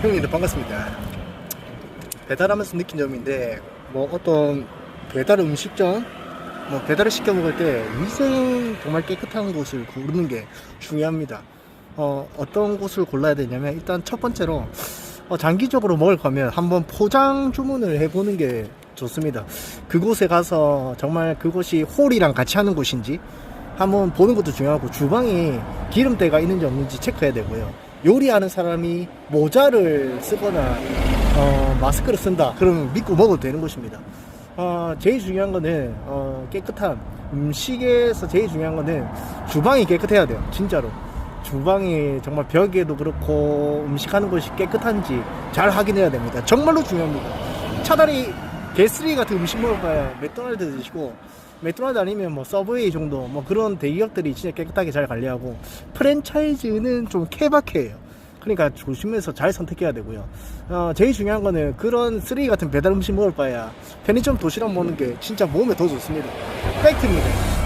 형님들 반갑습니다. 배달하면서 느낀 점인데 뭐 어떤 배달 음식점 뭐 배달을 시켜 먹을 때 위생 정말 깨끗한 곳을 고르는 게 중요합니다. 어, 어떤 곳을 골라야 되냐면 일단 첫 번째로 어, 장기적으로 먹을 거면 한번 포장 주문을 해보는 게 좋습니다. 그곳에 가서 정말 그곳이 홀이랑 같이 하는 곳인지 한번 보는 것도 중요하고 주방에 기름때가 있는지 없는지 체크해야 되고요. 요리하는 사람이 모자를 쓰거나 어, 마스크를 쓴다. 그러면 믿고 먹어도 되는 것입니다. 어, 제일 중요한 거는 어, 깨끗한 음식에서 제일 중요한 거는 주방이 깨끗해야 돼요. 진짜로. 주방이 정말 벽에도 그렇고 음식하는 것이 깨끗한지 잘 확인해야 됩니다. 정말로 중요합니다. 차라리 게스리 같은 음식 먹을 바에 맥도날드 드시고 맥도날드 아니면 뭐 서브웨이 정도 뭐 그런 대기업들이 진짜 깨끗하게 잘 관리하고 프랜차이즈는 좀 케바케예요. 그러니까 조심해서 잘 선택해야 되고요. 어, 제일 중요한 거는 그런 쓰레기 같은 배달 음식 먹을 바에야 편의점 도시락 먹는 게 진짜 몸에 더 좋습니다. 팩트입니다.